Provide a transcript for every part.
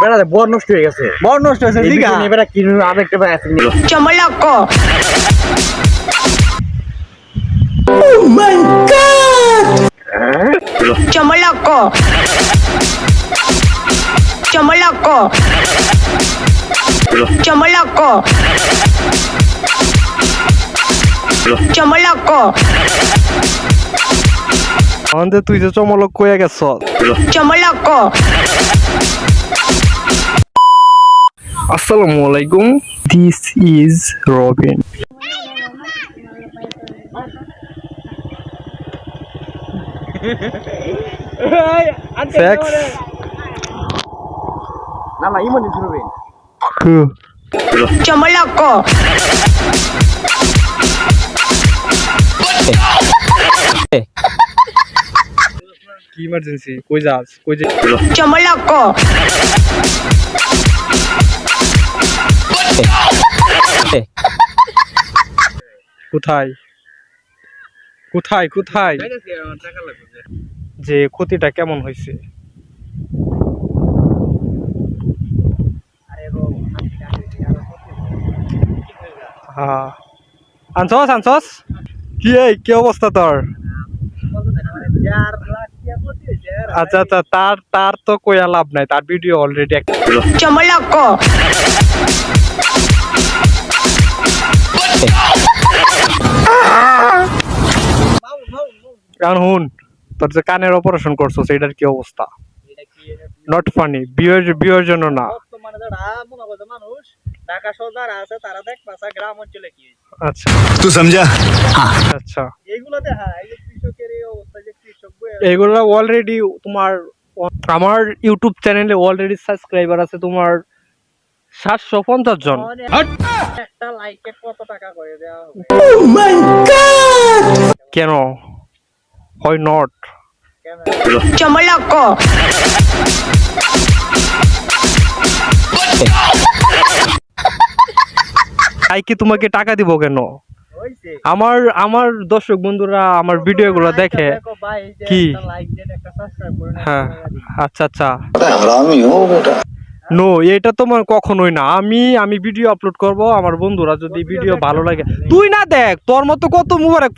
বেড়া বর নষ্ট হয়ে গেছে বড় নষ্ট হয়েছে এই দিঘা বিচুনি বেড়া কিনু আরেকটা বেড়া আছে কিনে Chomoloco. Chomoloco. Chomoloco. Chomoloco. Chomoloco. আমাদের তুই যে চমলক কইয়া গেছ Chomoloco. আসসালামু আলাইকুম। দিস ইজ রবিন না না ইমন শুনবেন Chomoloco. কি ইমার্জেন্সি কই যাস? কই যে Chomoloco. যে ক্ষতিটা কেমন হয়েছে? হ্যাঁ। আনছস আনছস? কি কি অবস্থা তোর? আচ্ছা আচ্ছা তার তার তো কইয়া লাভ নাই, তার ভিডিও অলরেডি একটা এখন তোর যে কানের অপারেশন করছ সেটার কি অবস্থা? নট ফানি বিয়ের বিয়ের জন্য না। আচ্ছা।, হ্যাঁ। আচ্ছা। এইগুলোতে হ্যাঁ অলরেডি তোমার আমার ইউটিউব চ্যানেলে অলরেডি সাবস্ক্রাইবার আছে তোমার সাতশো পঞ্চাশ জন। একটা লাইকে কত টাকা করে দেওয়া হবে। কেন? হয় নট তাই কি তোমাকে টাকা দিব কেন? আমার আমার দর্শক বন্ধুরা আমার ভিডিওগুলো দেখে কি? হ্যাঁ আচ্ছা আচ্ছা। নো এটা তোমার কখনোই না। আমি আমি ভিডিও আপলোড করব আমার বন্ধুরা যদি ভিডিও ভালো লাগে। তুই না দেখ তোর মতো কত মুবারক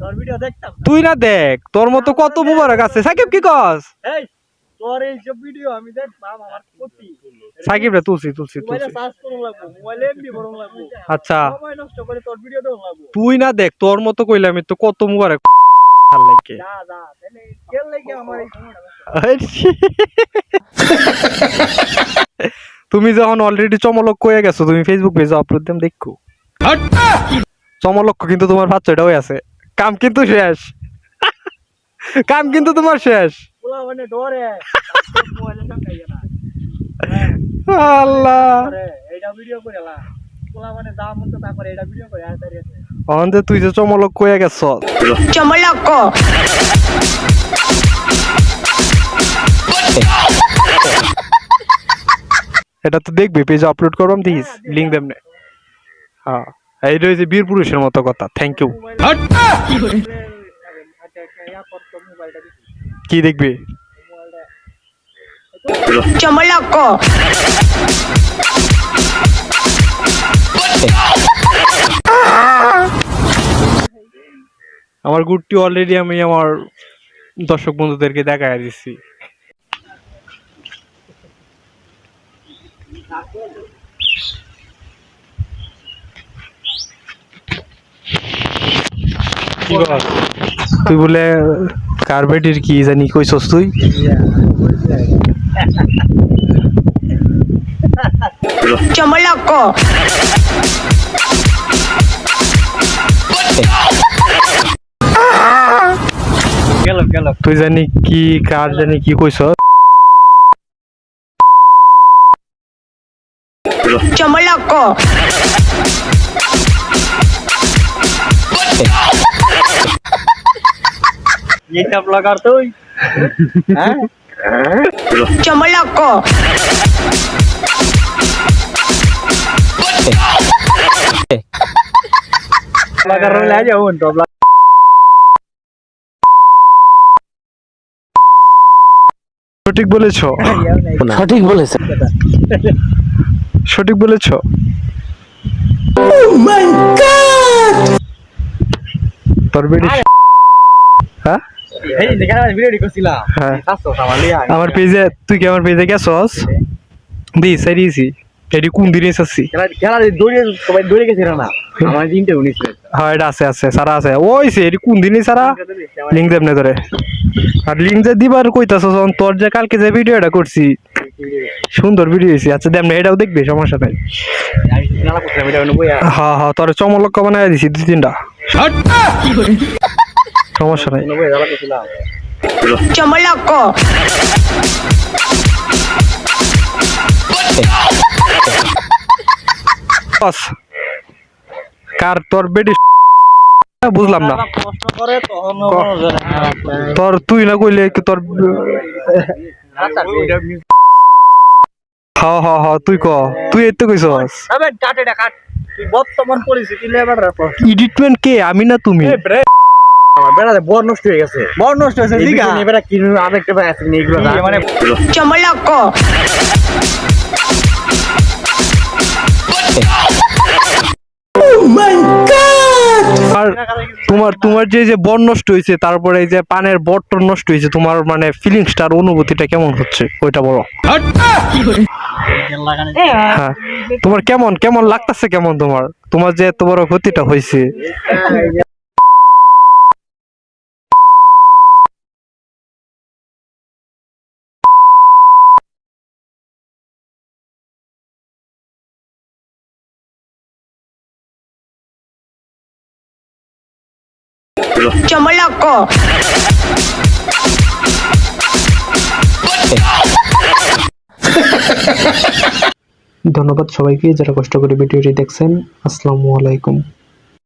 তোর ভিডিও দেখতাম না। তুই না দেখ তোর মতো কত মুবারক আছে। সাকিব কি কস? এই তোর এই সব ভিডিও আমি দেখতাম আমার ক্ষতি। সাকিব রে আচ্ছা। সময় নষ্ট করে তোর ভিডিও দেখুন লাগবো। তুই না দেখ তোর মতো কইলে আমি তো কত মুবারক ভালো লাগে? তুমি যখন অলরেডি চমলক কয়ে গেছো তুমি ফেসবুক পেজে আপলোড দেম দেখো। চমলক্ষ কিন্তু তোমার বাচ্চাটা হয়ে আছে। কাম কিন্তু শেষ। কাম কিন্তু তোমার শেষ। মানে আল্লাহ। এইটা ভিডিও করে লা পোলা মানে যা মন তো তা করে এইটা ভিডিও করে আর আছে অন্তে তুই যে চমলক কয়ে গেছ। Chomoloco. এটা তো দেখবি পেজে আপলোড করবাম দিস লিঙ্ক দেম নে। হ্যাঁ এই রয়েছে বীর পুরুষের মতো কথা থ্যাংক ইউ কি দেখবি? মোবাইলটা আমার গুডটি অলরেডি আমি আমার দর্শক বন্ধুদেরকে দেখায় দিচ্ছি তুই বলে কার্বেটির কি জানি কইছস তুই? Chomoloco. তুই জানি কি কার জানি কি কইছ। Chomoloco. এইটা ব্লগার তুই? হ্যাঁ? Chomoloco. ব্লগার হলে আজ হন তো সঠিক বলেছ? সঠিক বলেছে। সঠিক বলেছ? তোর বেটি হ্যাঁ? হ্যাঁ। আমার পেজে তুই কি আমার পেজে গেছস? দি এটি কোন দিনে এসেছি? খেলা খেলা দৌড়ে সবাই দৌড়ে গেছিল না। আমার হ্যাঁ এটা আছে আছে সারা আছে। ওই সে এটি কোন দিনই সারা? লিঙ্ক দেবনে ধরে আর লিঙ্ক যে দিবার কইতাছ তোর যে কালকে যে ভিডিওটা করছি সুন্দর ভিডিও হয়েছে আচ্ছা দেবনে এটাও দেখবি সমস্যা নাই। হ্যাঁ হ্যাঁ তোর চমলক্ষ বানাই দিছি দুই তিনটা। সমস্যা নাই. বস। কার তোর বেটি বুঝলাম না। প্রশ্ন তোর তুই না কইলে কি তোর হ্যাঁ হ্যাঁ হ্যাঁ তুই ক। তুই এত কইছস। আবে কাট কাট। তুই বর্তমান পরিস্থিতি লেবার এডিটমেন্ট কে। আমি না তুমি? বেড়াতে বর নষ্ট হয়ে গেছে। বর নষ্ট হয়েছে দিঘা এবারে কিনু ভাই আছে এইগুলো মানে Chomoloco. আর তোমার তোমার যে যে বর নষ্ট হয়েছে, তারপরে এই যে পানের বট্টর নষ্ট হয়েছে, তোমার মানে ফিলিংসটা আর অনুভূতিটা কেমন হচ্ছে? ওইটা বলো। হ্যাঁ। তোমার কেমন কেমন লাগতেছে কেমন তোমার? তোমার যে এত বড় ক্ষতিটা হয়েছে? Chomoloco. ধন্যবাদ সবাইকে যারা কষ্ট করে ভিডিওটি দেখছেন। আসসালামু আলাইকুম।